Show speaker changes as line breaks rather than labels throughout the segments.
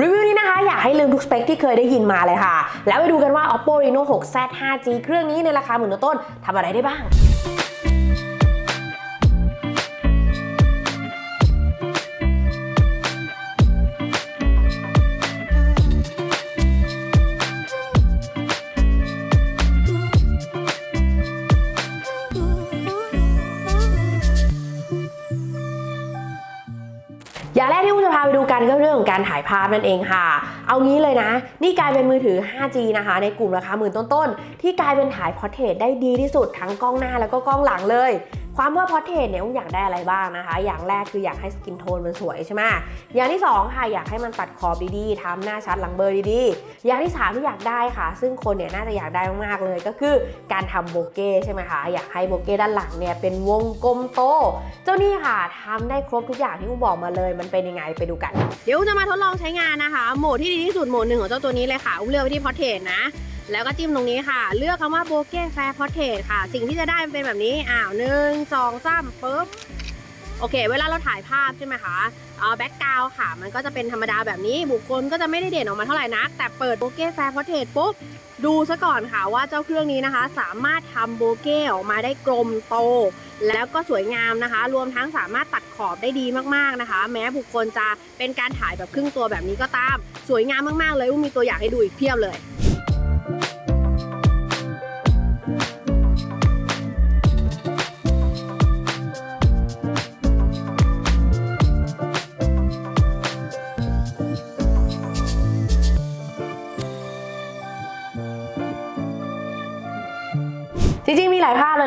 รีวิวนี้นะคะอยากให้ลืมทุกสเปคที่เคยได้ยินมาเลยค่ะ แล้วไปดูกันว่า Oppo Reno 6 Z 5G เครื่องนี้ในราคาหมื่นต้นทำอะไรได้บ้าง ไปดูกันก็เรื่องของการถ่ายภาพนั่นเองค่ะ เอางี้เลยนะ นี่กลายเป็นมือถือ 5G นะคะ ในกลุ่มราคาหมื่นต้นๆ ที่กลายเป็นถ่ายพอร์เทรตได้ดีที่สุดทั้งกล้องหน้าแล้วก็กล้องหลังเลย ความว่าพอเทรตเนี่ยอุ้มอยากได้อะไรบ้างนะคะ อย่างแรกคืออยากให้สกินโทนมันสวยใช่ไหมอย่างที่สองค่ะอยากให้มันตัดขอบดีๆทำหน้าชัดหลังเบลอร์ดีๆ อย่างที่สามที่อยากได้ค่ะ ซึ่งคนเนี่ยน่าจะอยากได้มากๆเลยก็คือการทำโบเก้ใช่ไหมคะอยากให้โบเก้ด้านหลังเนี่ยเป็นวงกลมโต เจ้านี่ค่ะทำได้ครบทุกอย่างที่อุ้มบอกมาเลย มันเป็นยังไงไปดูกัน เดี๋ยวอุ้มจะมาทดลองใช้งานนะคะ โหมดที่ดีที่สุดโหมดหนึ่งของเจ้าตัวนี้เลยค่ะอุ้มเลือกไปที่พอเทรตนะ แล้วก็จิ้มตรงนี้ค่ะ เลือกคำว่าโบเก้แฟร์พอเทรตค่ะ สิ่งที่จะได้มันเป็นแบบนี้อ้าวหนึ่งสองสามปุ๊บโอเค เวลาเราถ่ายภาพใช่ไหมคะอ่อแบ็กกราวค่ะ มันก็จะเป็นธรรมดาแบบนี้บุคคลก็จะไม่ได้เด่นออกมาเท่าไหร่นัก แต่เปิดโบเก้แฟร์พอเทรตปุ๊บดูซะก่อนค่ะว่าเจ้าเครื่องนี้นะคะ สามารถทำโบเก้ออกมาได้กลมโต แล้วก็สวยงามนะคะ รวมทั้งสามารถตัดขอบได้ดีมากๆนะคะ แม้บุคคลจะเป็นการถ่ายแบบครึ่งตัวแบบนี้ก็ตาม สวยงามมากๆเลยอุ้มมีตัวอย่างให้ดูอีกเพียบเลย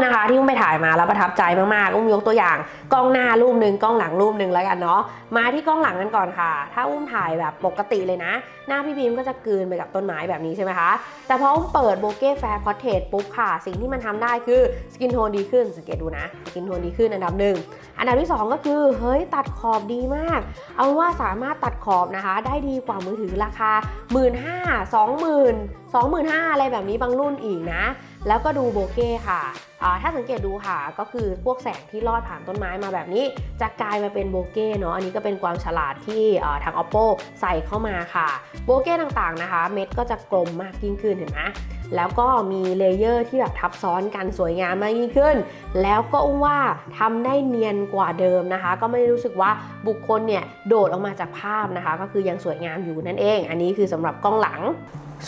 นะคะที่อุ้มไปถ่ายมาแล้วประทับใจมากๆอุ้มยกตัวอย่าง กล้องหน้ารูปหนึ่งกล้องหลังรูปหนึ่งแล้วกันเนาะมาที่กล้องหลังกันก่อนค่ะ ถ้าอุ้มถ่ายแบบปกติเลยนะ หน้าพี่บีมก็จะกลืนไปกับต้นไม้แบบนี้ใช่ไหมคะแต่พออุ้มเปิดโบเก้แฟร์พอเทรตปุ๊บค่ะ สิ่งที่มันทำได้คือสกินโทนดีขึ้นสังเกตดูนะสกินโทนดีขึ้นอันดับหนึ่งอันดับที่ 2 ก็คือเฮ้ยตัดขอบดีมาก เอาว่าสามารถตัดขอบนะคะ ได้ดีกว่ามือถือราคา 1 5ื่นห้าสองหมื่นสองหมื่นห้าอะไรแบบนี้บางรุ่นอีกนะ แล้วก็ดูโบเก้ค่ะอ่าถ้าสังเกตดูค่ะก็คือพวกแสงที่ลอดผ่านต้นไม้มาแบบนี้จะกลายมาเป็นโบเก้เนาะอันนี้ก็เป็นความฉลาดที่ทาง oppo ใส่เข้ามาค่ะ โบเก้ต่างๆนะคะ เม็ดก็จะกลมมากยิ่งขึ้นเห็นไหม แล้วก็มีเลเยอร์ที่แบบทับซ้อนกันสวยงามมากยิ่งขึ้น แล้วก็อุ้มว่าทำได้เนียนกว่าเดิมนะคะ ก็ไม่ได้รู้สึกว่าบุคคลเนี่ยโดดออกมาจากภาพนะคะ ก็คือยังสวยงามอยู่นั่นเอง อันนี้คือสำหรับกล้องหลัง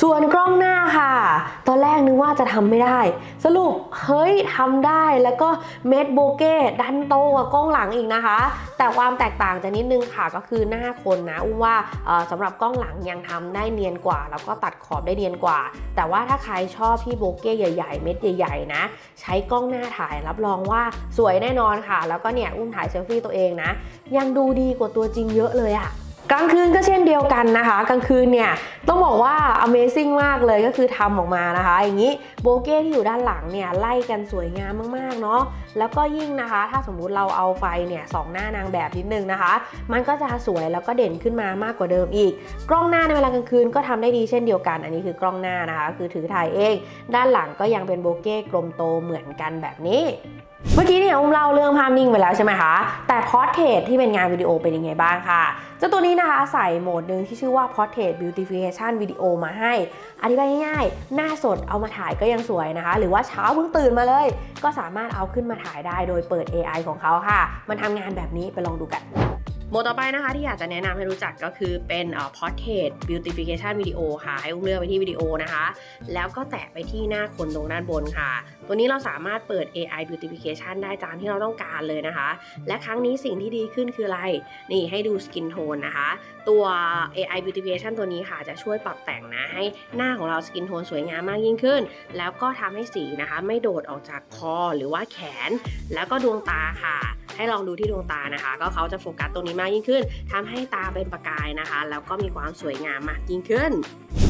ส่วนกล้องหน้าค่ะ ตอนแรกนึกว่าจะทำไม่ได้ สรุปเฮ้ยทำได้แล้วก็เม็ดโบเก้ดันโตกว่ากล้องหลังอีกนะคะ แต่ความแตกต่างจะนิดนึงค่ะก็คือหน้าคนนะอุ้มว่าสำหรับกล้องหลังยังทำได้เนียนกว่า แล้วก็ตัดขอบได้เนียนกว่า แต่ว่าถ้าใครชอบที่โบเก้ใหญ่ๆ เม็ดใหญ่ๆนะ ใช้กล้องหน้าถ่ายรับรองว่าสวยแน่นอนค่ะ แล้วก็เนี่ยอุ้มถ่ายเซลฟี่ตัวเองนะ ยังดูดีกว่าตัวจริงเยอะเลยอะ กลางคืนก็เช่นเดียวกันนะคะ กลางคืนเนี่ยต้องบอกว่า Amazing มากเลยก็คือทำออกมานะคะ อย่างนี้โบเก้ที่อยู่ด้านหลังเนี่ยไล่กันสวยงามมากๆเนาะแล้วก็ยิ่งนะคะ ถ้าสมมุติเราเอาไฟเนี่ยสองหน้านางแบบนิดนึงนะคะ มันก็จะสวยแล้วก็เด่นขึ้นมามากกว่าเดิมอีก กล้องหน้าในเวลากลางคืนก็ทำได้ดีเช่นเดียวกัน อันนี้คือกล้องหน้านะคะ คือถือถ่ายเอง ด้านหลังก็ยังเป็นโบเก้กลมโตเหมือนกันแบบนี้ เมื่อกี้เนี่ยอุ้มเล่าเรื่องภาพนิ่งไปแล้วใช่ไหมคะ แต่พอร์เทรตที่เป็นงานวิดีโอเป็นยังไงบ้างค่ะ เจ้าตัวนี้นะคะใส่โหมดหนึ่งที่ชื่อว่า Portrait Beautification Video มาให้ อธิบายง่ายๆ หน้าสดเอามาถ่ายก็ยังสวยนะคะ หรือว่าเช้าเพิ่งตื่นมาเลย ก็สามารถเอาขึ้นมาถ่ายได้โดยเปิด AI ของเขาค่ะ มันทำงานแบบนี้ไปลองดูกัน โมดต่อไปนะคะที่อยากจะแนะนำให้รู้จักก็คือเป็นเอ่อ Portrait Beautification Video ค่ะ ให้อุ้มเลือกไปที่วิดีโอนะคะ แล้วก็แตะไปที่หน้าคนตรงด้านบนค่ะ ตัวนี้เราสามารถเปิด AI Beautification ได้ตามที่เราต้องการเลยนะคะ และครั้งนี้สิ่งที่ดีขึ้นคืออะไร นี่ให้ดู Skin Tone นะคะ ตัว AI Beautification ตัวนี้ค่ะจะช่วยปรับแต่งนะให้หน้าของเรา Skin Tone สวยงามมากยิ่งขึ้น แล้วก็ทำให้สีนะคะ ไม่โดดออกจากคอหรือว่าแขน แล้วก็ดวงตาค่ะ ให้ลองดูที่ดวงตานะคะ ก็เขาจะโฟกัสตรงนี้มากยิ่งขึ้นทำให้ตาเป็นประกายนะคะ แล้วก็มีความสวยงามมากยิ่งขึ้น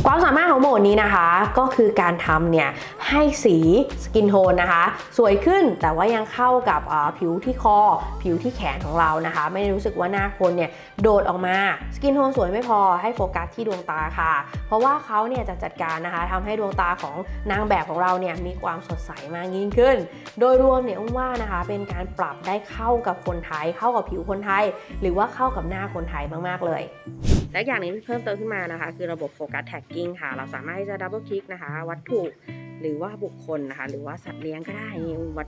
ความสามารถของโหมดนี้นะคะก็คือการทำเนี่ยให้สีสกินโทนนะคะ สวยขึ้นแต่ว่ายังเข้ากับผิวที่คอ ผิวที่แขนของเรานะคะ ไม่รู้สึกว่าหน้าคนเนี่ยโดดออกมาสกินโทนสวยไม่พอให้โฟกัสที่ดวงตาค่ะ เพราะว่าเขาเนี่ยจะจัดการนะคะทำให้ดวงตาของนางแบบของเราเนี่ยมีความสดใสมากยิ่งขึ้น โดยรวมเนี่ยอุ้มว่านะคะเป็นการปรับได้เข้ากับคนไทย เข้ากับผิวคนไทย หรือว่าเข้ากับหน้าคนไทยมากๆเลย และอย่างหนึงที่เพิ่มเติมขึ้นมานะคะ คือระบบโฟกัสแท็กกิ้งค่ะ เราสามารถที่จะดับเบิลคลิกนะคะ วัตถุหรือว่าบุคคลนะคะ หรือว่าสัตว์เลี้ยงก็ได้วัด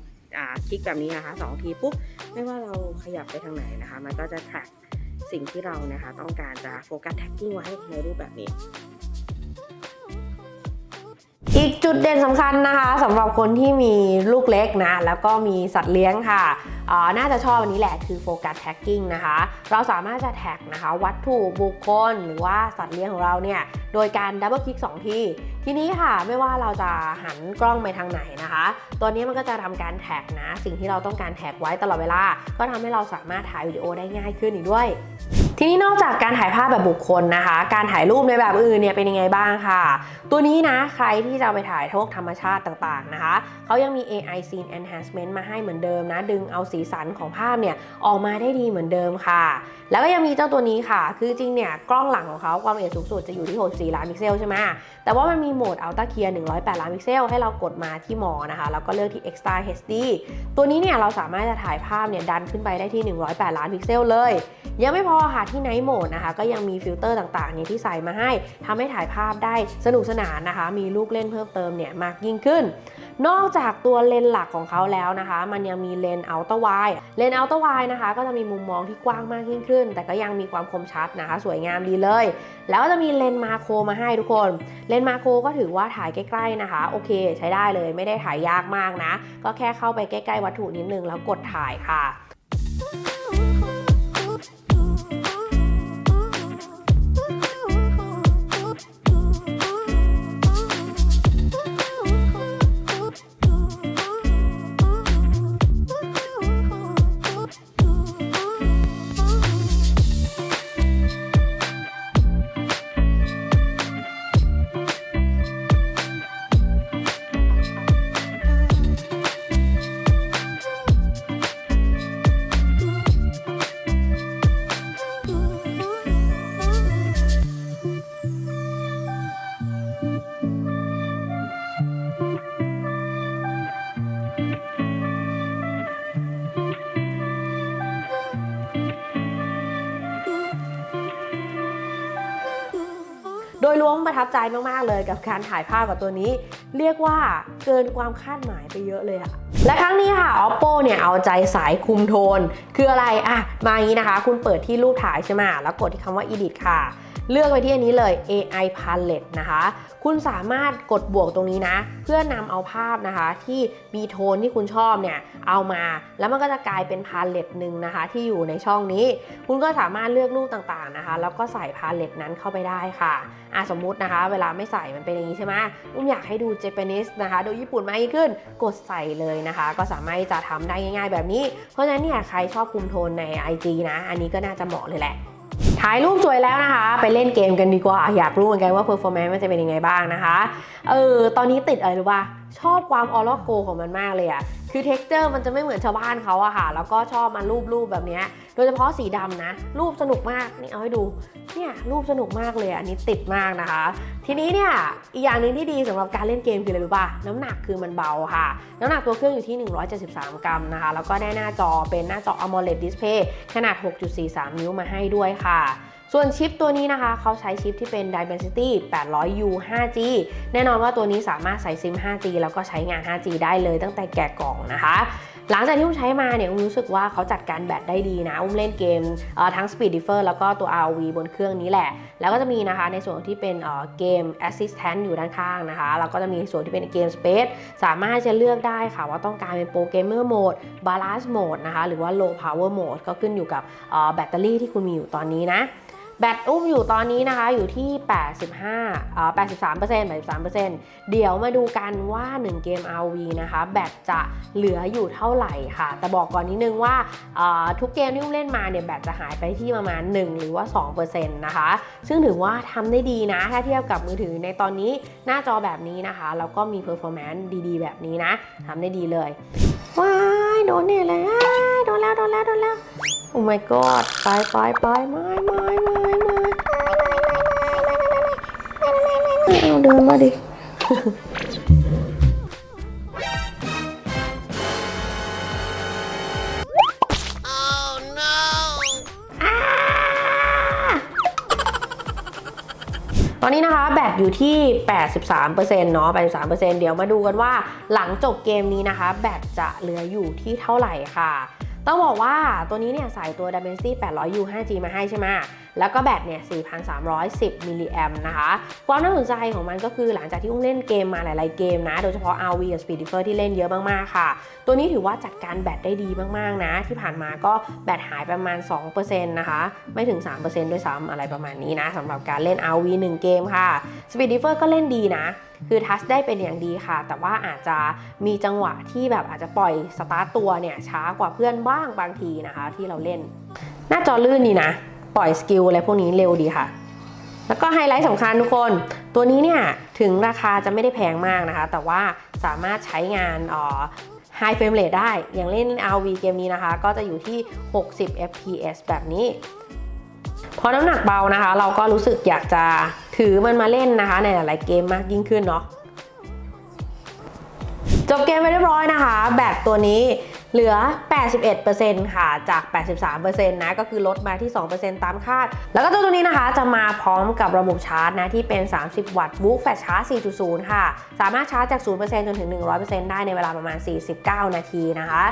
คลิกแบบนี้นะคะสองทีปุ๊บไม่ว่าเราขยับไปทางไหนนะคะ มันก็จะแท็กสิ่งที่เรานะคะ ต้องการจะโฟกัสแท็กกิ้งไว้ในรูปแบบนี้อีกจุดเด่นสำคัญนะคะสำหรับคนที่มีลูกเล็กนะ แล้วก็มีสัตว์เลี้ยงค่ะ น่าจะชอบอันนี้แหละคือโฟกัสแท็กกิ้งนะคะ เราสามารถจะแท็กนะคะ วัตถุบุคคลหรือว่าสัตว์เลี้ยงของเราเนี่ย โดยการดับเบิลคลิก2ทีทีนี้ค่ะไม่ว่าเราจะหันกล้องไปทางไหนนะคะ ตัวนี้มันก็จะทำการแท็กนะ สิ่งที่เราต้องการแท็กไว้ตลอดเวลา ก็ทำให้เราสามารถถ่ายวิดีโอได้ง่ายขึ้นอีกด้วย ทีนี้นอกจากการถ่ายภาพแบบบุคคลนะคะ การถ่ายรูปในแบบอื่นเนี่ยเป็นยังไงบ้างค่ะ ตัวนี้นะใครที่จะไปถ่ายทวกธรรมชาติต่างๆนะคะเขายังมี AI Scene Enhancement มาให้เหมือนเดิมนะ ดึงเอาสีสันของภาพเนี่ยออกมาได้ดีเหมือนเดิมค่ะ แล้วก็ยังมีเจ้าตัวนี้ค่ะ คือจริงเนี่ยกล้องหลังของเขาความละเอียดสูงสุดจะอยู่ที่ 64 ล้านพิกเซลใช่ไหมแต่ว่ามันมีโหมด Ultra Clear 108 ล้านพิกเซลให้เรากดมาที่มอนะคะแล้วก็เลือกที่ Extra HD ตัวนี้เนี่ยเราสามารถจะถ่ายภาพเนี่ยดันขึ้นไปได้ที่ 108 ล้านพิกเซลเลย ยังไม่พอค่ะที่ Night Mode นะคะ ก็ยังมีฟิลเตอร์ต่างๆนี่ยที่ใส่มาให้ทำให้ถ่ายภาพได้สนุกสนานนะคะ มีลูกเล่นเพิ่มเติมเนี่ยมากยิ่งขึ้น นอกจากตัวเลนส์หลักของเขาแล้วนะคะ มันยังมีเลนส์อัลตร้าไวเลนส์อัลตร้าไวนะคะ ก็จะมีมุมมองที่กว้างมากยิ่งขึ้น แต่ก็ยังมีความคมชัดนะคะ สวยงามดีเลย แล้วก็จะมีเลนส์มาโครมาให้ทุกคน เลนส์มาโครก็ถือว่าถ่ายใกล้ๆนะคะ โอเค ใช้ได้เลยไม่ได้ถ่ายยากมากนะ ก็แค่เข้าไปใกล้ๆวัตถุนิดนึงแล้วกดถ่ายค่ะ โดยรวมประทับใจมากๆเลยกับการถ่ายภาพกับตัวนี้ เรียกว่าเกินความคาดหมายไปเยอะเลยอะและครั้งนี้ค่ะ oppo เนี่ยเอาใจสายคุมโทน คืออะไรอะมาอย่างนี้นะคะ คุณเปิดที่รูปถ่ายใช่ไหมแล้วกดที่คำว่า edit ค่ะ เลือกไปที่อันนี้เลย AI palette นะคะ คุณสามารถกดบวกตรงนี้นะ เพื่อนำเอาภาพนะคะ ที่มีโทนที่คุณชอบเนี่ย เอามาแล้วมันก็จะกลายเป็นพาเลตหนึ่งนะคะ ที่อยู่ในช่องนี้ คุณก็สามารถเลือกรูปต่างๆนะคะ แล้วก็ใส่พาเลตนั้นเข้าไปได้ค่ะอะสมมุตินะคะ เวลาไม่ใส่มันเป็นอย่างนี้ใช่ไหมอุ้มอยากให้ดูเจแปนิสนะคะ ดูญี่ปุ่นมากยิ่งขึ้น กดใส่เลยนะคะ ก็สามารถจะทำได้ง่าย ๆ แบบนี้ เพราะฉะนั้นเนี่ยใครชอบคุมโทนใน IG นะ อันนี้ก็น่าจะเหมาะเลยแหละ ถ่ายรูปสวยแล้วนะคะ ไปเล่นเกมกันดีกว่า อยากรู้เหมือนกันว่า performance มันจะเป็นยังไงบ้างนะคะ เออ ตอนนี้ติดอะไรรู้ป่ะ ชอบความออโ g โกของมันมากเลยอะ คือ texture มันจะไม่เหมือนชาวบ้านเขาอะค่ะ แล้วก็ชอบมารูปรูปแบบนี้ โดยเฉพาะสีดำนะ รูปสนุกมาก นี่เอาให้ดู เนี่ยรูปสนุกมากเลยอะอันนี้ติดมากนะคะ ทีนี้เนี่ย อีกอย่างหนึ่งที่ดีสำหรับการเล่นเกมคืออะไรรู้ป่ะ น้ำหนักคือมันเบาค่ะ น้ำหนักตัวเครื่องอยู่ที่ 173 กรัมนะคะ แล้วก็ได้หน้าจอเป็นหน้าจอ AMOLED Display ขนาด 6.43 นิ้วมาให้ด้วยค่ะ ส่วนชิปตัวนี้นะคะ เขาใช้ชิปที่เป็น Dimensity 800U 5G แน่นอนว่าตัวนี้สามารถใส่ซิม 5G แล้วก็ใช้งาน 5G ได้เลยตั้งแต่แกะกล่องนะคะ หลังจากที่อุ้มใช้มาเนี่ยอุ้มรู้สึกว่าเขาจัดการแบตได้ดีนะ อุ้มเล่นเกมเทั้ง Speed Differ แล้วก็ตัว ROV บนเครื่องนี้แหละ แล้วก็จะมีนะคะในส่วนที่เป็นเอ่อเกม Assistant อยู่ด้านข้างนะคะแล้วก็จะมีส่วนที่เป็นเกม Space สามารถจะเลือกได้ค่ะว่าต้องการเป็นโปรเกมเมอร์โหมด Balance Mode นะคะหรือว่า Low Power Mode ก็ขึ้นอยู่กับเอ่อแบตเตอรี่ที่คุณมีอยู่ตอนนี้นะ แบตอุ้มอยู่ตอนนี้นะคะอยู่ที่ 85อ่า83% 83%เดี๋ยวมาดูกันว่า 1 เกม RV นะคะ แบตจะเหลืออยู่เท่าไหร่ค่ะ แต่บอกก่อนนิดนึงว่าอ่าทุกเกมที่อุ้มเล่นมาเนี่ยแบตจะหายไปที่ประมาณ 1 หรือว่า 2%นะคะ ซึ่งถือว่าทำได้ดีนะ ถ้าเทียบกับมือถือในตอนนี้หน้าจอแบบนี้นะคะ แล้วก็มี performance ดีๆ แบบนี้นะทำได้ดีเลย ว้าย โดนเนี่ยเลยอ้าโดนแล้ว โดนแล้ว โดนแล้ว โอ้ my god ไปไปไปไม่ไม่ไม่ไม่ เอาเดินมาดิ ตอนนี้นะคะแบตอยู่ที่ 83%เนาะ 83%เดี๋ยวมาดูกันว่าหลังจบเกมนี้นะคะ แบตจะเหลืออยู่ที่เท่าไหร่ค่ะ ต้องบอกว่าตัวนี้เนี่ยใส่ตัว Dimensity 800 U 5G มาให้ใช่ไหมแล้วก็แบตเนี่ย 4,310 มิลลิแอมนะคะ ความน่าสนใจของมันก็คือหลังจากที่อุ้มเล่นเกมมาหลาย ๆ เกมนะ โดยเฉพาะ RV กับ Speed Differ ที่เล่นเยอะมาก ๆ ค่ะ ตัวนี้ถือว่าจัดการแบตได้ดีมาก ๆ นะ ที่ผ่านมาก็แบตหายประมาณ 2%นะคะ ไม่ถึง 3%ด้วยซ้ำอะไรประมาณนี้นะสำหรับการเล่น RV 1 เกมค่ะ Speed Differ ก็เล่นดีนะ คือทัชได้เป็นอย่างดีค่ะ แต่ว่าอาจจะมีจังหวะที่แบบอาจจะปล่อยสตาร์ตตัวเนี่ยช้ากว่าเพื่อนบ้างบางทีนะคะที่เราเล่น หน้าจอลื่นดีนะ ปล่อยสกิลอะไรพวกนี้เร็วดีค่ะ แล้วก็ไฮไลท์สำคัญทุกคน ตัวนี้เนี่ยถึงราคาจะไม่ได้แพงมากนะคะ แต่ว่าสามารถใช้งานอ่อ High Frame Rate ได้ อย่างเล่น RV เกมนี้นะคะ ก็จะอยู่ที่ 60 fps แบบนี้ พอน้ำหนักเบานะคะ เราก็รู้สึกอยากจะถือมันมาเล่นนะคะ ในหลายๆเกมมากยิ่งขึ้นเนาะจบเกมไปเรียบร้อยนะคะ แบตตัวนี้ เหลือ 81%ค่ะ จาก 83%นะ ก็คือลดมาที่ 2%ตามคาด แล้วก็ตัวนี้นะคะ จะมาพร้อมกับระบบชาร์จนะ ที่เป็น 30 วัตต์บุ๊กแฟชชาร์จ 4.0 ค่ะ สามารถชาร์จจาก 0%จนถึง 100%ได้ในเวลาประมาณ 49 นาทีนะคะ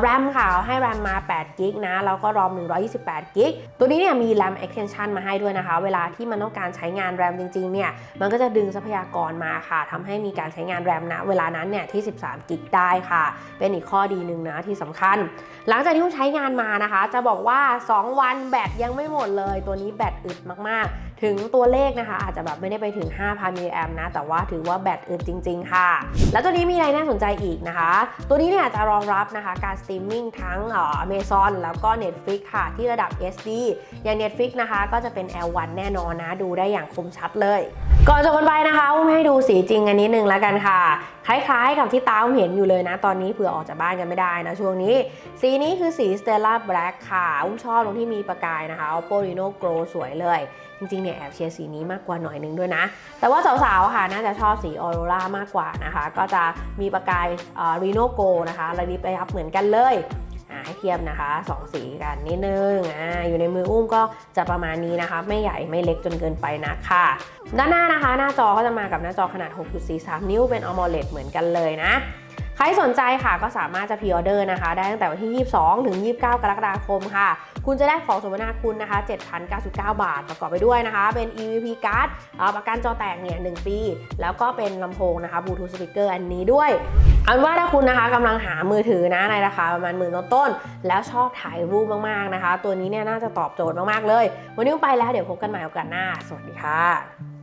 แรมค่ะเอาให้แรมมา 8 กิกนะ แล้วก็รอม 128 กิก ตัวนี้เนี่ยมี RAM extension มาให้ด้วยนะคะ เวลาที่มันต้องการใช้งานแรมจริงๆ เนี่ย มันก็จะดึงทรัพยากรมาค่ะทำให้มีการใช้งานแรมนะ เวลานั้นเนี่ยที่ 13 กิกได้ค่ะ เป็นอีกข้อดีหนึ่งนะที่สำคัญ หลังจากที่คุณใช้งานมานะคะ จะบอกว่า 2 วันแบตยังไม่หมดเลย ตัวนี้แบตอึดมากๆ ถึงตัวเลขนะคะ อาจจะแบบไม่ได้ไปถึง 5,000มิลลิแอมนะ แต่ว่าถือว่าแบตอึดจริง ๆ ค่ะ แล้วตัวนี้มีอะไรน่าสนใจอีกนะคะ ตัวนี้เนี่ยจะรองรับนะคะการสตรีมมิ่งทั้งเอ่อ Amazon แล้วก็ Netflix ค่ะ ที่ระดับ SD อย่าง Netflix นะคะก็จะเป็น L1 แน่นอนนะ ดูได้อย่างคมชัดเลยก่อนจบกันไปนะคะอุ้มให้ดูสีจริงกันนิดนึงแล้วกันค่ะ คล้ายๆ กับที่ตาอุ้มเห็นอยู่เลยนะ ตอนนี้เผื่อออกจากบ้านกันไม่ได้นะ ช่วงนี้ สีนี้คือสี Stella Black ค่ะ อุ้มชอบตรงที่มีประกายนะคะ Oppo Reno Grow สวยเลย จริงๆเนี่ยแอบเชียร์สีนี้มากกว่าหน่อยนึงด้วยนะ แต่ว่าสาวๆค่ะน่าจะชอบสีออโรรามากกว่านะคะ ก็จะมีประกายเอ่อ Reno Go นะคะระดิบระยับเหมือนกันเลยให้เทียบนะคะ 2 สีกันนิดนึงอ่าอยู่ในมืออุ้มก็จะประมาณนี้นะคะ ไม่ใหญ่ไม่เล็กจนเกินไปนะค่ะด้านหน้านะคะ หน้าจอก็จะมากับหน้าจอขนาด 6.43 นิ้วเป็น AMOLED เหมือนกันเลยนะ ใครสนใจค่ะก็สามารถจะพ r ออเดอร์นะคะ ได้ตั้งแต่วันที่ 22 ถึง 29 กรกฎาคมค่ะ คุณจะได้ของสมนาคุณนะคะ 7,099 บาท ประกอบไปด้วยนะคะ เป็น EVP card เอ่อประกันจอแตกเนี่ย 1 ปี แล้วก็เป็นลำโพงนะคะ Bluetooth speaker อันนี้ด้วยเอาเป็นว่าถ้าคุณนะคะกำลังหามือถือนะในราคาประมาณหมื่นต้นๆแล้วชอบถ่ายรูปมากๆนะคะ ตัวนี้เนี่ยน่าจะตอบโจทย์มากๆเลย วันนี้ไปแล้วเดี๋ยวพบกันใหม่โอกาสหน้า สวัสดีค่ะ